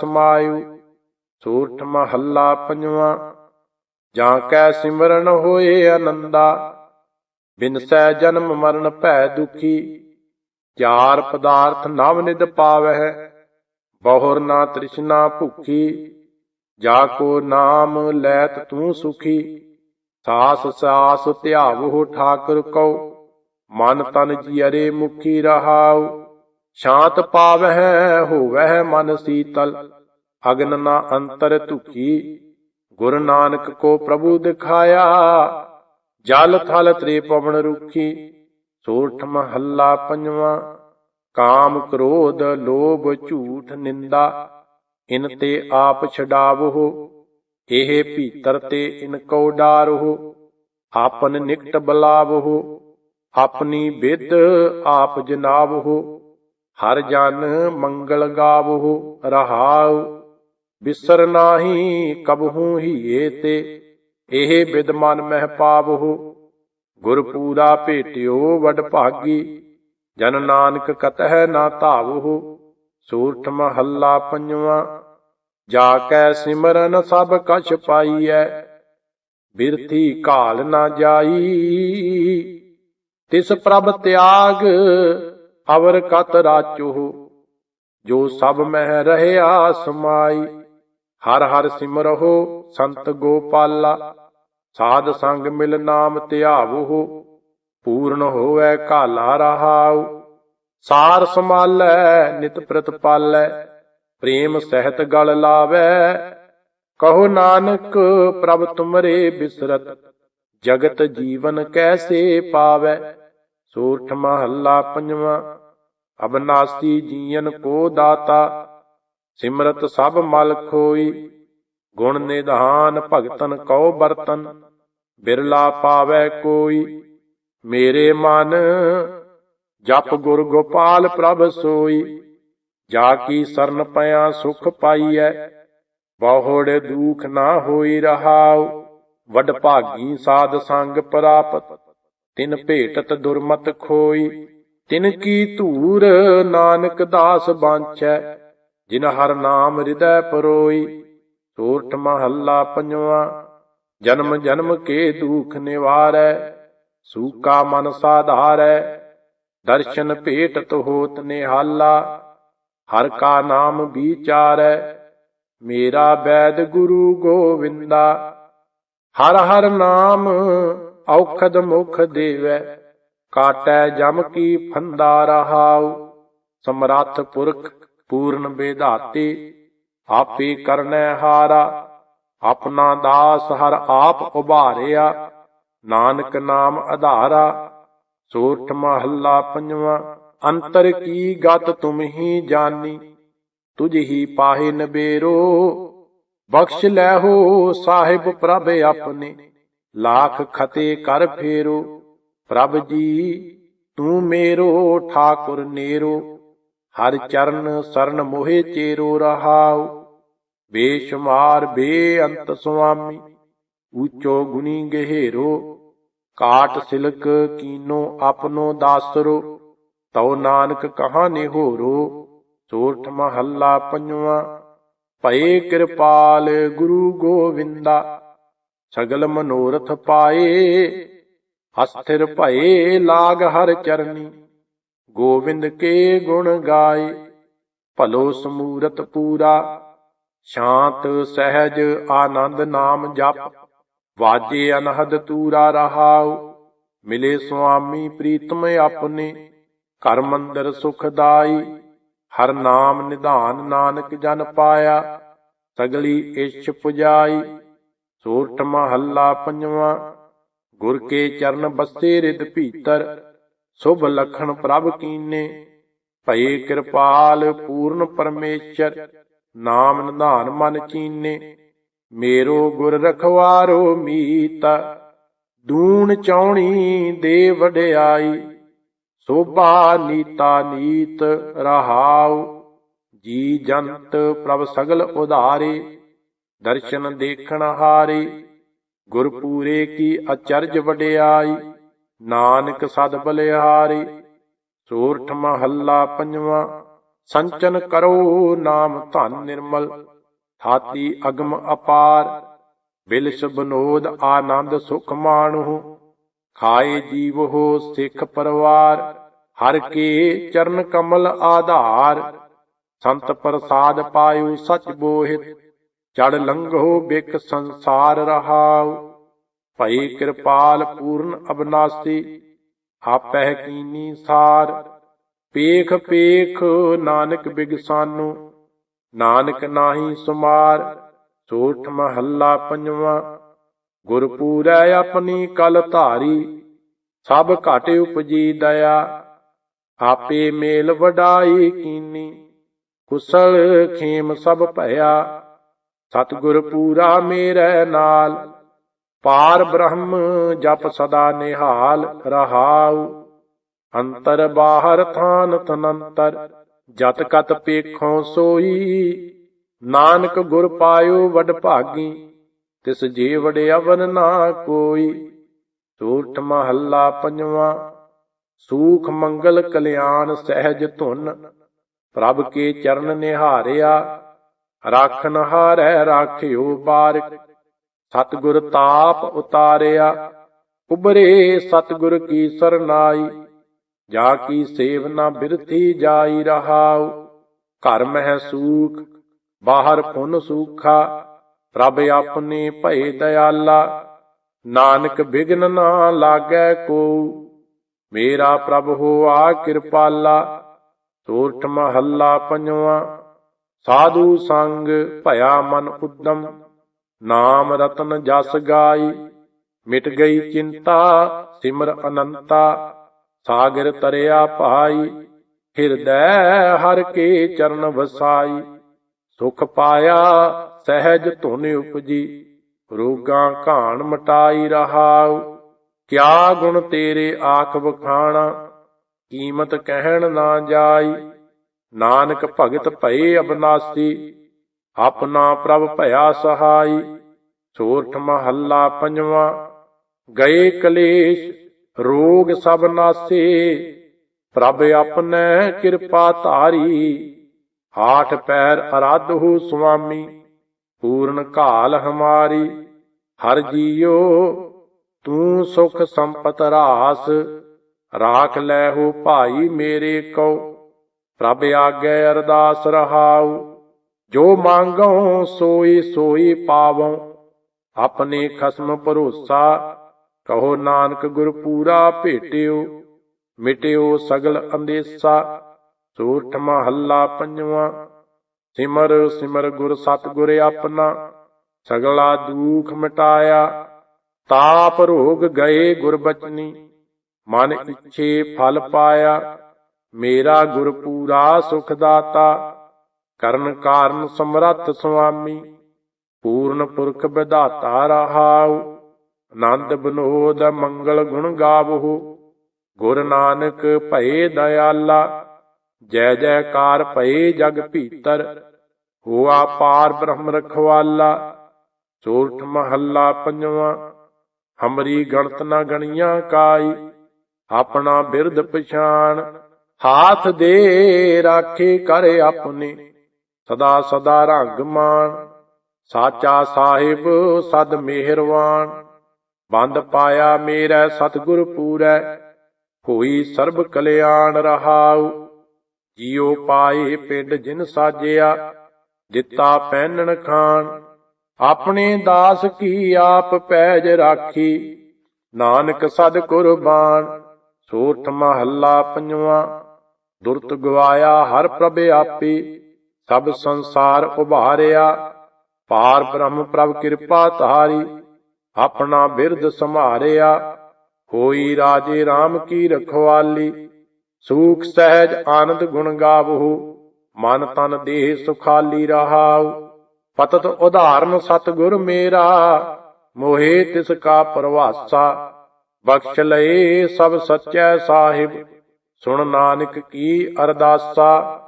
ਸਮਾਇਉ ਸੂਰਠ ਮਹੱਲਾ ਪੰਜਵਾਂ, ਜਾਂ ਕੈ ਸਿਮਰਨ ਹੋਏ ਆਨੰਦਾ ਬਿਨਸੈ ਜਨਮ ਮਰਨ ਭੈ ਦੁਖੀ, ਚਾਰ ਪਦਾਰਥ ਨਵ ਨਿਦ ਪਾਵਹਿ, ਬਹੁਰ ਨਾ ਤ੍ਰਿਸ਼ਨਾ ਭੁਖੀ, ਜਾ ਕੋ ਨਾਮ ਲੈਤ ਤੂੰ ਸੁਖੀ, ਸਾਸ ਸਾਸ ਧਿਆਵੋ ਠਾਕੁਰ ਕਉ, ਮਨ ਤਨ ਜੀ ਅਰੇ ਮੁਖੀ ਰਹਾਉ। ਸ਼ਾਂਤ ਪਾਵਹਿ ਹੋਵਹਿ ਮਨ ਸੀਤਲ, ਅਗਨ ਨਾ ਅੰਤਰ ਧੁਕੀ। ਗੁਰ ਨਾਨਕ ਕੋ ਪ੍ਰਭੂ ਦਿਖਾਇਆ, ਜਲ ਥਲ ਤ੍ਰੇ ਪਵਨ ਰੁਖੀ। ਸੋਠ ਮਹੱਲਾ ਪੰਜਵਾਂ, ਕਾਮ ਕ੍ਰੋਧ ਲੋਭ ਝੂਠ ਨਿੰਦਾ। ਇਨ ਤੇ ਆਪ ਛਡਾਵੋ, ਇਹ ਭੀਤਰ ਤੇ ਇਨ ਕੋ ਡਾਰੋ। ਆਪਨ ਨਿਕਟ ਬਲਾਵੋ, ਆਪਣੀ ਵਿਦ ਆਪ ਜਨਾਵੋ। ਹਰ ਜਨ ਮੰਗਲ ਗਾਵੋ, ਰਹਾਉ, ਬਿਸਰ ਨਾਹੀ ਕਬਹੂ ਹੀਏ ਤੇ ਇਹ ਬਿਦ ਮਨ ਮਹਿ ਪਾਵੋ। ਗੁਰ ਪੂਰਾ ਭੇਟਿਓ ਵਡ ਭਾਗੀ, ਜਨ ਨਾਨਕ ਕਤਹਿ ਨਾ ਧਾਵੋ। ਸੂਰਠ ਮਹੱਲਾ ਪੰਜਵਾਂ, ਜਾ ਕੈ ਸਿਮਰਨ ਸਭ ਕਛ ਪਾਈਐ, ਬਿਰਥੀ ਕਾਲ ਨਾ ਜਾਈ। ਤਿਸ ਪ੍ਰਭ ਤਿਆਗ ਅਵਰ ਕਤ ਰਾਚੋ ਜੋ ਸਭ ਮਹਿ ਰਹਿਆ ਸਮਾਈ। ਹਰ ਹਰ ਸਿਮਰਹੁ ਸੰਤ ਗੋਪਾਲਾ, ਸਾਧ ਸੰਗ ਮਿਲ ਨਾਮ ਧਿਆਵੋ ਪੂਰਨ ਹੋਵੇ ਕਾਲਾ ਰਹਾਉ। ਸਾਰ ਸਮਾਲੈ ਨਿਤ ਪ੍ਰਤਪਾਲੈ, ਪ੍ਰੇਮ ਸਹਿਤ ਗਲ ਲਾਵੈ। ਕਹੋ ਨਾਨਕ, ਪ੍ਰਭ ਤੁਮਰੇ ਬਿਸਰਤ, ਜਗਤ ਜੀਵਨ ਕੈਸੇ ਪਾਵੈ? ਸੂਰਠ ਮਹੱਲਾ ਪੰਜਵਾਂ ਅਬਨਾਸੀ ਜੀਵਨ ਕੋ ਦਾਤਾ, ਸਿਮਰਤ ਸਭ ਮਲ ਖੋਈ ਗੁਣ ਨਿਧਾਨ ਭਗਤਨ ਕਉ ਬਰਤਨ, ਬਿਰਲਾ ਪਾਵੈ ਕੋਈ। ਮੇਰੇ ਮਨ ਜਪ ਗੁਰ ਗੋਪਾਲ ਪ੍ਰਭ ਸੋਈ। ਜਾ ਕੀ ਸਰਨ ਪਿਆ ਸੁਖ ਪਾਈਐ, ਬਹੁੜ ਦੁਖ ਨਾ ਹੋਈ ਰਹਾਉ। ਵਡ ਭਾਗੀ ਸਾਧ ਸੰਗ ਪ੍ਰਾਪਤ, ਤਿਨ ਭੇਟਤ ਦੁਰਮਤ ਖੋਈ। ਤਿਨ ਕੀ ਧੂਰ ਨਾਨਕ ਦਾਸ ਬਾਂਚੈ ਜਿਨ ਹਰ ਨਾਮ ਹਿਰਦੈ ਪਰੋਈ ਸੂਰਠ ਮਹੱਲਾ ਪੰਜਵਾਂ, ਜਨਮ ਜਨਮ ਕੇ ਦੁਖ ਨਿਵਾਰੈ, ਸੂਕਾ ਮਨ ਸਾਧਾਰੈ, ਦਰਸ਼ਨ ਭੇਟਤ ਹੋਤ ਨਿਹਾਲਾ, ਹਰ ਕਾ ਨਾਮ ਵਿਚਾਰੈ, ਮੇਰਾ ਬੈਦ ਗੁਰੂ ਗੋਵਿੰਦਾ, ਹਰ ਹਰ ਨਾਮ ਔਖਦ ਮੁਖ ਦੇਵੈ। ਕਾਟੈ ਜਮ ਕੀ ਫੰਦਾ ਰਹਾਉ, ਸਮਰੱਥ ਪੁਰਖ ਪੂਰਨ ਬੇਧਾਤੇ, ਆਪੇ ਕਰਨੈ ਹਾਰਾ, ਆਪਣਾ ਦਾਸ ਹਰ ਆਪ ਉਭਾਰਿਆ, ਨਾਨਕ ਨਾਮ ਆਧਾਰਾ ਸੋਠ ਮਹੱਲਾ ਪੰਜਵਾਂ, ਅੰਤਰ ਕੀ ਗਤ ਤੁਮ ਹੀ ਜਾਨੀ, ਤੁਝ ਹੀ ਪਾਹੇ ਨਬੇਰੋ, ਬਖਸ਼ ਲੈ ਸਾਹਿਬ ਪ੍ਰਭ ਆਪਣੇ, ਲਾਖ ਖਤੇ ਕਰ ਫੇਰੋ। ਪ੍ਰਭ ਜੀ, ਤੂੰ ਮੇਰੋ ਠਾਕੁਰ ਨੇਰੋ, ਹਰ ਚਰਨ ਸਰਨ ਮੋਹਿ ਚੇਰੋ ਰਹਾਉ। ਬੇਸ਼ੁਮਾਰ, ਬੇਅੰਤ ਸੁਆਮੀ ਊਚੋ ਗੁਣੀ ਗਹਿਰੋ, ਕਾਟ ਸਿਲਕ ਕੀਨੋ ਆਪਨੋ ਦਾਸਰੋ, ਤਉ ਨਾਨਕ ਕਹਾ ਨਿਹੋਰੋ ਸੋਰਠ ਮਹੱਲਾ ਪੰਜਵਾਂ, ਭਏ ਕਿਰਪਾਲ ਗੁਰੂ ਗੋਵਿੰਦਾ, ਸਗਲ ਮਨੋਰਥ ਪਾਏ ਅਸਥਿਰ ਭਏ ਲਾਗ ਹਰ ਚਰਨੀ, ਗੋਵਿੰਦ ਕੇ ਗੁਣ ਗਾਏ। ਭਲੋ ਸਮੂਰਤ ਪੂਰਾ, ਸ਼ਾਂਤ ਸਹਿਜ ਆਨੰਦ ਨਾਮ ਜਪ। ਵਾਜੇ ਅਨਹਦ ਤੂਰਾ ਰਹਾਉ, ਮਿਲੇ ਸੁਆਮੀ ਪ੍ਰੀਤਮ ਆਪਣੇ। ਘਰ ਮੰਦਰ ਸੁਖਦਾਈ ਹਰ ਨਾਮ ਨਿਧਾਨ ਨਾਨਕ ਜਨ ਪਾਇਆ। ਸਗਲੀ ਇਛ ਪੁਜਾਈ ਸੋਰਠ ਮਹੱਲਾ ਪੰਜਵਾਂ ਗੁਰ ਕੇ ਚਰਨ ਬਸੇ ਰਿਦ ਭੀਤਰ, ਸੁਭ ਲਖਣ ਪ੍ਰਭ ਕੀਨੇ। ਭਏ ਕਿਰਪਾਲ ਪੂਰਨ ਪਰਮੇਸ਼ਰ, ਨਾਮ ਨਿਧਾਨ ਮਨ ਚੀਨੇ। ਮੇਰੋ ਗੁਰ ਰਖਵਾਰੋ ਮੀਤ, ਦੂਣ ਚੌਣੀ ਦੇ ਵਡਿਆਈ। ਸੋਭਾ ਨੀਤਾ ਨੀਤ ਰਹਾਉ, ਜੀ ਜੰਤ ਪ੍ਰਭ ਸਗਲ ਉਧਾਰੇ। ਦਰਸ਼ਨ ਦੇਖਣ ਹਾਰੇ ਗੁਰਪੂਰੇ ਕੀ ਅਚਰਜ ਵਡਿਆਈ, ਨਾਨਕ ਸਦ ਬਲਿਹਾਰੀ, ਸੋਰਠ ਮਹੱਲਾ ਪੰਜਵਾਂ, ਸੰਚਨ ਕਰੋ ਨਾਮ ਧਨ ਨਿਰਮਲ, ਥਾਤੀ ਅਗਮ ਅਪਾਰ, ਬਿਲਸ ਬਨੋਦ ਆਨੰਦ ਸੁਖ ਮਾਣੁ ਖਾਏ ਜੀਵ ਹੋ ਸਿੱਖ ਪਰਵਾਰ, ਹਰ ਕੇ ਚਰਨ ਕਮਲ ਆਧਾਰ, ਸੰਤ ਪ੍ਰਸਾਦ ਪਾਇਓ ਸਚ ਬੋਹਿਤ ਚੜ ਲੰਘੋ ਬਿਕ ਸੰਸਾਰ ਰਹਾਉ। ਭਈ ਕਿਰਪਾਲ ਪੂਰਨ ਅਬਨਾਸੀ, ਆਪਹਿ ਕੀਨੀ ਸਾਰ। ਪੇਖ ਪੇਖ ਨਾਨਕ ਬਿਗਸਾਨੂ, ਨਾਨਕ ਨਾਹੀ ਸੁਮਾਰ। ਸੋਠ ਮਹੱਲਾ ਪੰਜਵਾਂ, ਗੁਰਪੂਰੈ ਆਪਣੀ ਕਲ ਧਾਰੀ। ਸਭ ਘਟ ਉਪਜੀ ਦਇਆ, ਆਪੇ ਮੇਲ ਵਡਾਈ ਕੀਨੀ। ਕੁਸਲ ਖੇਮ ਸਭ ਭਇਆ ਸਤਿਗੁਰ ਪੂਰਾ ਮੇਰੇ ਨਾਲ। ਪਾਰ ਬ੍ਰਹਮ ਜਪ ਸਦਾ ਨਿਹਾਲ ਰਹਾਉ। ਅੰਤਰ ਬਾਹਰ ਥਾਨ ਤਨੰਤਰ, ਜਤ ਕਤ ਪੇਖੋਂ ਸੋਈ। ਨਾਨਕ ਗੁਰ ਪਾਇਓ ਵਡ ਭਾਗੀ, ਤਿਸ ਜੀ ਅਵਨ ਨਾ ਕੋਈ। ਸੂਠ ਮਹੱਲਾ ਪੰਜਵਾਂ, ਸੂਖ ਮੰਗਲ ਕਲਿਆਣ ਸਹਿਜ ਧੁਨ। ਪ੍ਰਭ ਕੇ ਚਰਨ ਨਿਹਾਰਿਆ ਰਾਖਨ ਹਾਰੈ ਰਾਖਿਓ ਬਾਰਿਕ। ਸਤਿਗੁਰ ਤਾਪ ਉਤਾਰਿਆ ਉਬਰੇ ਸਤਿਗੁਰ ਕੀ ਸਰਨਾਈ। ਜਾ ਕੀ ਸੇਵ ਨਾ ਬਿਰਥੀ ਜਾਈ ਰਹਾਉ। ਘਰ ਮਹਿ ਸੂਖ, ਬਾਹਰ ਪੁਨ ਸੂਖਾ। ਪ੍ਰਭ ਆਪਣੇ ਭਏ ਦਇਆਲਾ, ਨਾਨਕ ਬਿਗਨ ਨਾ ਲਾਗੈ ਕੋ ਮੇਰਾ ਪ੍ਰਭ ਹੋਆ ਕਿਰਪਾਲਾ, ਸੂਰਠ ਮਹੱਲਾ ਪੰਜਵਾਂ। ਸਾਧੂ ਸੰਗ ਭਇਆ ਮਨ ਉਦਮ, ਨਾਮ ਰਤਨ ਜਸ ਗਾਈ, ਮਿਟ ਗਈ ਚਿੰਤਾ, ਸਿਮਰ ਅਨੰਤਾ, ਸਾਗਰ ਤਰਿਆ ਭਾਈ ਹਿਰਦੈ ਹਰ ਕੇ ਚਰਨ ਵਸਾਈ, ਸੁਖ ਪਾਇਆ ਸਹਿਜ ਧੁਨ ਉਪਜੀ, ਰੋਗਾਂ ਘਾਣ ਮਟਾਈ ਰਹਾਉ, ਕਿਆ ਗੁਣ ਤੇਰੇ ਆਖ ਵਖਾਣਾ, ਕੀਮਤ ਕਹਿਣ ਨਾ ਜਾਈ ਨਾਨਕ ਭਗਤ ਭਏ ਅਬਨਾਸੀ, ਆਪਣਾ ਪ੍ਰਭ ਭਇਆ ਸਹਾਈ ਸੋਰਠ ਮਹੱਲਾ ਪੰਜਵਾਂ, ਗਏ ਕਲੇਸ਼, ਰੋਗ ਸਭ ਨਾਸੇ, ਪ੍ਰਭ ਆਪਣੈ ਕਿਰਪਾ ਧਾਰੀ ਹਾਠ ਪੈਰ ਅਰਾਧੂ ਸੁਆਮੀ, ਪੂਰਨ ਕਾਲ ਹਮਾਰੀ, ਹਰ ਜੀਓ, ਤੂੰ ਸੁਖ ਸੰਪਤ ਰਾਸ, ਰਾਖ ਲੈ ਹੋ ਭਾਈ ਮੇਰੇ ਕੋ ਪ੍ਰਭ ਆਗੇ ਅਰਦਾਸ ਰਹਾਉ। ਜੋ ਮੰਗਉ ਸੋਈ ਸੋਈ ਪਾਵਉ ਆਪਣੇ ਖਸਮ ਭਰੋਸਾ, ਕਹੋ ਨਾਨਕ ਗੁਰ ਪੂਰਾ ਭੇਟਿਓ। ਮਿਟਿਓ ਸਗਲ ਅੰਦੇਸਾ, ਸੂਰਠ ਮਹੱਲਾ ਪੰਜਵਾਂ। ਸਿਮਰ ਸਿਮਰ ਗੁਰ ਸਤਿਗੁਰ ਆਪਣਾ, ਸਗਲਾ ਦੁਖ ਮਿਟਾਇਆ। ਤਾਪ ਰੋਗ ਗਏ ਗੁਰ ਬਚਨੀ, ਮਨ ਇੱਛੇ ਫਲ ਪਾਇਆ। ਮੇਰਾ ਗੁਰ ਪੂਰਾ ਸੁਖ ਦਾਤਾ ਕਰਨ ਕਾਰਨ ਸਮਰੱਥ ਸੁਆਮੀ, ਪੂਰਨ ਪੁਰਖ ਵਿਧਾਤਾ ਰਹਾਉ, ਆਨੰਦ ਬਨੋਦ ਮੰਗਲ ਗੁਣ ਗਾਵਹੁ, ਗੁਰ ਨਾਨਕ ਭਏ ਦਇਆਲਾ, ਜੈ ਜੈਕਾਰ ਭਏ ਜਗ ਭੀਤਰ, ਹੋਆ ਪਾਰ ਬ੍ਰਹਮ ਰਖਵਾਲਾ ਸੋਰਠ ਮਹੱਲਾ ਪੰਜਵਾਂ, ਹਮਰੀ ਗਣਤ ਨਾ ਗਣੀਆਂ ਕਾਈ, ਆਪਣਾ ਬਿਰਧ ਪਛਾਣ ਹਾਥ ਦੇ ਰਾਖੇ ਕਰ ਆਪਣੇ, ਸਦਾ ਸਦਾ ਰੰਗ ਮਾਨ ਸਾਚਾ ਸਾਹਿਬ ਸਦ ਮਿਹਰਵਾਨ। ਬੰਦ ਪਾਇਆ ਮੇਰਾ ਸਤਿਗੁਰ ਪੂਰੈ, ਹੋਈ ਸਰਬ ਕਲਿਆਣ ਰਹਾਉ। ਜੀਉ ਪਾਏ ਪਿੰਡ ਜਿਨ ਸਾਜਿਆ, ਦਿੱਤਾ ਪਹਿਨਣ ਖਾਨ ਆਪਣੇ ਦਾਸ ਕੀ ਆਪ ਪੈਜ ਰਾਖੀ, ਨਾਨਕ ਸਦ ਕੁਰਬਾਨ। ਸੋਠ ਮਹੱਲਾ ਪੰਜਵਾਂ। ਦੁਰਤ ਗਵਾਇਆ ਹਰ ਪ੍ਰਭ ਆਪੇ, ਸਭ ਸੰਸਾਰ ਉਭਾਰਿਆ। ਪਾਰ ਬ੍ਰਹਮ ਪ੍ਰਭ ਕਿਰਪਾ ਧਾਰੀ, ਆਪਣਾ ਬਿਰਧ ਸੰਭਾਰਿਆ। ਹੋਈ ਰਾਜੇ RAM ਕੀ ਰਖਵਾਲੀ, ਸੂਖ ਸਹਿਜ ਆਨੰਦ ਗੁਣ ਗਾਵਹੁ। ਮਨ ਤਨ ਦੇਹ ਸੁਖਾਲੀ ਰਹਾਉ, ਪਤਤ ਉਧਾਰਨ ਸਤਗੁਰ ਮੇਰਾ। ਮੋਹੇ ਤਿਸ ਕਾ ਪ੍ਰਵਾਸਾ, ਬਖਸ਼ ਲਏ ਸਭ ਸੱਚੈ ਸਾਹਿਬ। ਸੁਣ ਨਾਨਕ ਕੀ ਅਰਦਾਸਾ।